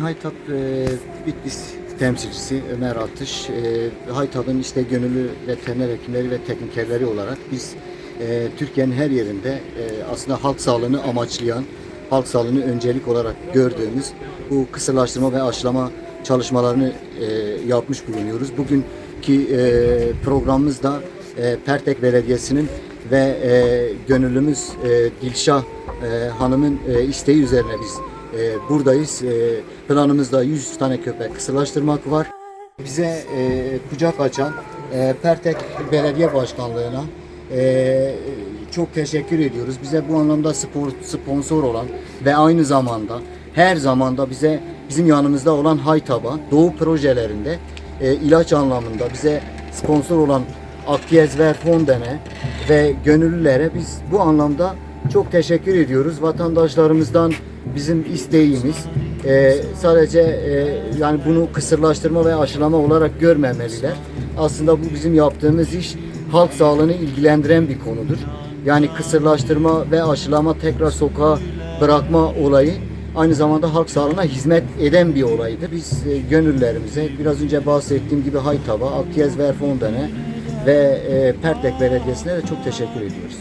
Haytap e, Bitlis temsilcisi Ömer Atış. E, Haytap'ın işte gönüllü veteriner hekimleri ve teknikerleri olarak biz e, Türkiye'nin her yerinde e, aslında halk sağlığını amaçlayan, halk sağlığını öncelik olarak gördüğümüz bu kısırlaştırma ve aşılama çalışmalarını e, yapmış bulunuyoruz. Bugünkü e, programımızda e, Pertek Belediyesi'nin ve e, gönüllümüz e, Dilşah e, Hanım'ın e, isteği üzerine biz e, buradayız. E, planımızda 100 tane köpek kısırlaştırmak var. Bize e, kucak açan e, Pertek Belediye Başkanlığı'na e, çok teşekkür ediyoruz. Bize bu anlamda spor, sponsor olan ve aynı zamanda her zamanda bize bizim yanımızda olan Haytaba Doğu projelerinde e, ilaç anlamında bize sponsor olan Akyez ve Fondene ve gönüllülere biz bu anlamda çok teşekkür ediyoruz. Vatandaşlarımızdan bizim isteğimiz e, sadece e, yani bunu kısırlaştırma ve aşılama olarak görmemeliler. Aslında bu bizim yaptığımız iş halk sağlığını ilgilendiren bir konudur. Yani kısırlaştırma ve aşılama tekrar sokağa bırakma olayı aynı zamanda halk sağlığına hizmet eden bir olaydı. Biz e, gönüllerimize biraz önce bahsettiğim gibi Haytaba, Akyez ve Fondene ve e, Pertek Belediyesi'ne de çok teşekkür ediyoruz.